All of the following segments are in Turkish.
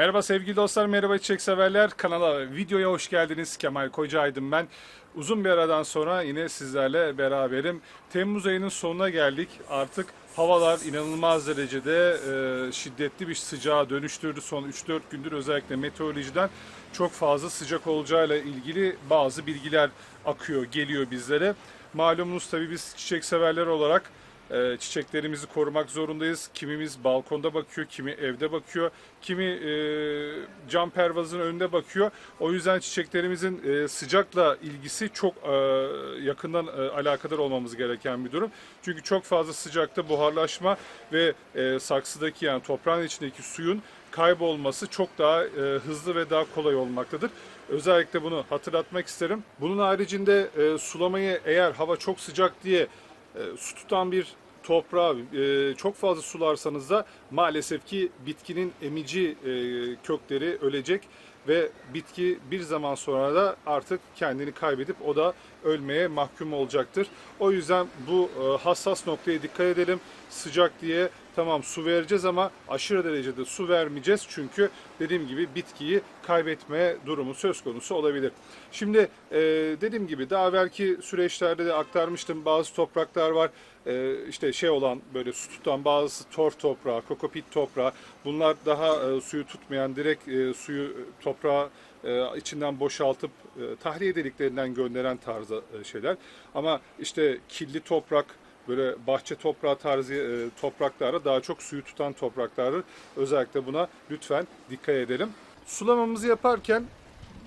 Merhaba sevgili dostlar, merhaba çiçek severler. Kanala, videoya hoş geldiniz. Kemal Kocaydım ben. Uzun bir aradan sonra yine sizlerle beraberim. Temmuz ayının sonuna geldik. Artık havalar inanılmaz derecede e, şiddetli bir sıcağa dönüştürdü. Son 3-4 gündür özellikle meteorolojiden çok fazla sıcak olacağıyla ilgili bazı bilgiler akıyor, geliyor bizlere. Malumunuz tabii biz çiçek severler olarak e, çiçeklerimizi korumak zorundayız. Kimimiz balkonda bakıyor, kimi evde bakıyor, kimi e, cam pervazın önünde bakıyor. O yüzden çiçeklerimizin e, sıcakla ilgisi çok e, yakından alakadar olmamız gereken bir durum. Çünkü çok fazla sıcakta buharlaşma ve saksıdaki yani toprağın içindeki suyun kaybolması çok daha hızlı ve daha kolay olmaktadır. Özellikle bunu hatırlatmak isterim. Bunun haricinde sulamayı eğer hava çok sıcak diye e, su tutan bir toprağı e, çok fazla sularsanız da maalesef ki bitkinin emici e, kökleri ölecek ve bitki bir zaman sonra da artık kendini kaybedip o da ölmeye mahkum olacaktır. O yüzden bu e, hassas noktaya dikkat edelim. Sıcak diye tamam su vereceğiz ama aşırı derecede su vermeyeceğiz. Çünkü dediğim gibi bitkiyi kaybetme durumu söz konusu olabilir. Şimdi e, dediğim gibi daha belki süreçlerde de aktarmıştım bazı topraklar var. E, işte şey olan böyle su tutan bazı torf toprağı, kokopit toprağı bunlar daha e, suyu tutmayan direkt e, suyu toprağa e, içinden boşaltıp e, tahliye deliklerinden gönderen tarzı e, şeyler. Ama işte kirli toprak, böyle bahçe toprağı tarzı e, topraklarda daha çok suyu tutan topraklardır. Özellikle buna lütfen dikkat edelim. Sulamamızı yaparken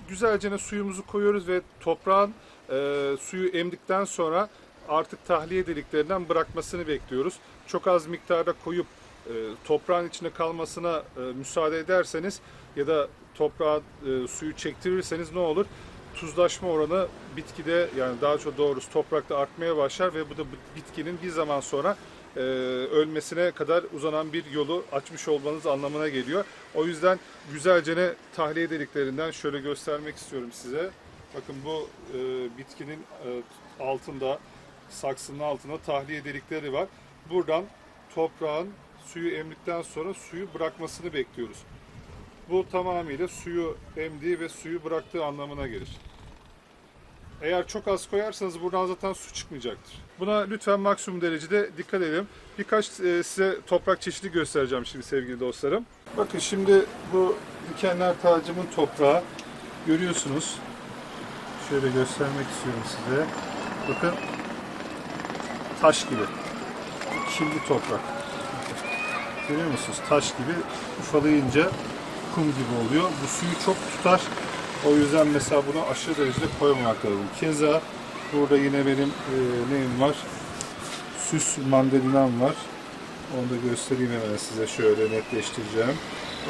güzelce suyumuzu koyuyoruz ve toprağın e, suyu emdikten sonra artık tahliye deliklerinden bırakmasını bekliyoruz. Çok az miktarda koyup e, toprağın içinde kalmasına e, müsaade ederseniz ya da toprağa e, suyu çektirirseniz ne olur? Tuzlaşma oranı bitkide yani daha çok doğrusu toprakta artmaya başlar ve bu da bitkinin bir zaman sonra e, ölmesine kadar uzanan bir yolu açmış olmanız anlamına geliyor. O yüzden güzelce ne tahliye deliklerinden şöyle göstermek istiyorum size. Bakın bu e, bitkinin e, altında saksının altında tahliye delikleri var. Buradan toprağın suyu emdikten sonra suyu bırakmasını bekliyoruz. Bu tamamıyla suyu emdiği ve suyu bıraktığı anlamına gelir. Eğer çok az koyarsanız buradan zaten su çıkmayacaktır. Buna lütfen maksimum derecede dikkat edelim. Birkaç e, size toprak çeşidi göstereceğim şimdi sevgili dostlarım. Bakın şimdi bu dikenler tacımın toprağı görüyorsunuz. Şöyle göstermek istiyorum size. Bakın taş gibi. Kirli toprak. Görüyor musunuz? Taş gibi ufalayınca kum gibi oluyor. Bu suyu çok tutar. O yüzden mesela bunu aşırı derecede koymamak lazım. Keza burada yine benim e, neyim var? Süs mandalinam var. Onu da göstereyim hemen size şöyle netleştireceğim.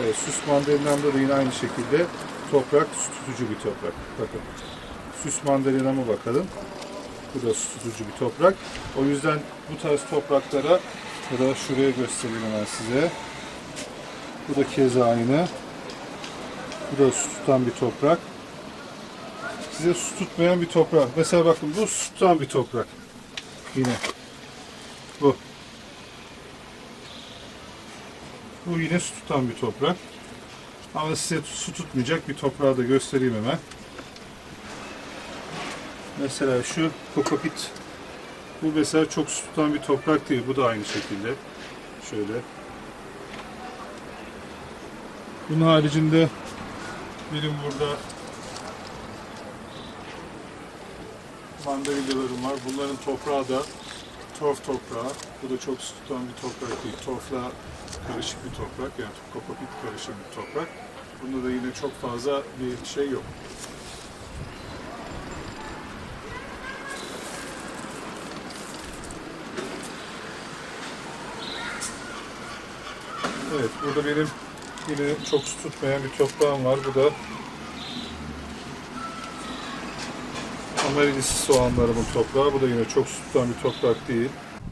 E, süs mandalinamda da yine aynı şekilde toprak su tutucu bir toprak. Bakın. Süs mandalinama bakalım. Bu da su tutucu bir toprak. O yüzden bu tarz topraklara ya da şuraya göstereyim hemen size. Bu da keza aynı. Bu da su tutan bir toprak. Size su tutmayan bir toprak. Mesela bakın bu su tutan bir toprak. Yine. Bu. Bu yine su tutan bir toprak. Ama size su tutmayacak bir toprağı da göstereyim hemen. Mesela şu kokopit. Bu mesela çok su tutan bir toprak değil. Bu da aynı şekilde. Şöyle. Bunun haricinde benim burada mandalyalarım var. Bunların toprağı da torf toprağı. Bu da çok tutan bir toprak değil. Torfla karışık bir toprak. Yani kokopit karışık bir toprak. Bunda da yine çok fazla bir şey yok. Evet, burada benim yine çok su tutmayan bir toprağım var. Bu da Amarilisis soğanlarımın toprağı. Bu da yine çok su tutan bir toprak değil.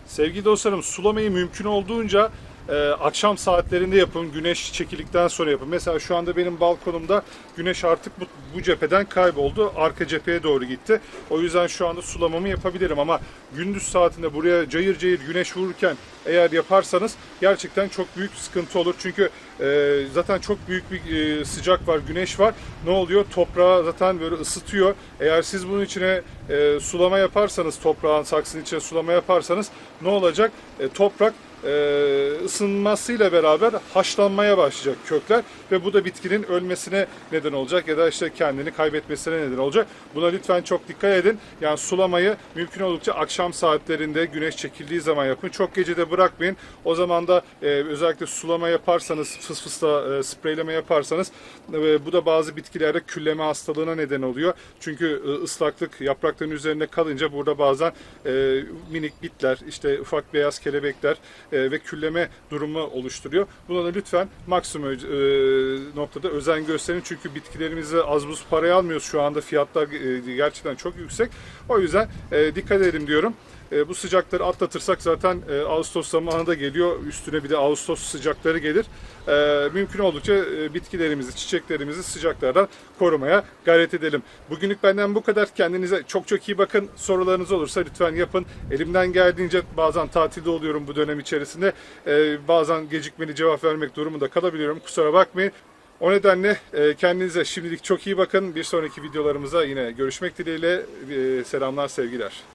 Sevgili dostlarım, sulamayı mümkün olduğunca e, akşam saatlerinde yapın, güneş çekildikten sonra yapın. Mesela şu anda benim balkonumda güneş artık bu, bu cepheden kayboldu, arka cepheye doğru gitti. O yüzden şu anda sulamamı yapabilirim ama gündüz saatinde buraya cayır cayır güneş vururken eğer yaparsanız gerçekten çok büyük sıkıntı olur. Çünkü e, zaten çok büyük bir e, sıcak var, güneş var. Ne oluyor? Toprağı zaten böyle ısıtıyor. Eğer siz bunun içine e, sulama yaparsanız, toprağın saksının içine sulama yaparsanız ne olacak? E, toprak e, ısınmasıyla beraber haşlanmaya başlayacak kökler ve bu da bitkinin ölmesine neden olacak ya da işte kendini kaybetmesine neden olacak. Buna lütfen çok dikkat edin. Yani sulamayı mümkün oldukça akşam saatlerinde güneş çekildiği zaman yapın. Çok gecede bırakmayın. O zaman da e, özellikle sulama yaparsanız, fıs fısla e, spreyleme yaparsanız e, bu da bazı bitkilerde külleme hastalığına neden oluyor. Çünkü e, ıslaklık yaprakların üzerine kalınca burada bazen e, minik bitler, işte ufak beyaz kelebekler e, ve külleme durumu oluşturuyor. Buna da lütfen maksimum e, noktada özen gösterin. Çünkü bitkilerimizi az buz paraya almıyoruz şu anda. Fiyatlar e, gerçekten çok yüksek. O yüzden e, dikkat edelim diyorum. E, bu sıcakları atlatırsak zaten e, Ağustos zamanı da geliyor. Üstüne bir de Ağustos sıcakları gelir. E, mümkün oldukça e, bitkilerimizi, çiçeklerimizi sıcaklardan korumaya gayret edelim. Bugünlük benden bu kadar. Kendinize çok çok iyi bakın. Sorularınız olursa lütfen yapın. Elimden geldiğince bazen tatilde oluyorum bu dönem içerisinde. E, bazen gecikmeli cevap vermek durumunda kalabiliyorum. Kusura bakmayın. O nedenle e, kendinize şimdilik çok iyi bakın. Bir sonraki videolarımıza yine görüşmek dileğiyle. E, Selamlar, sevgiler.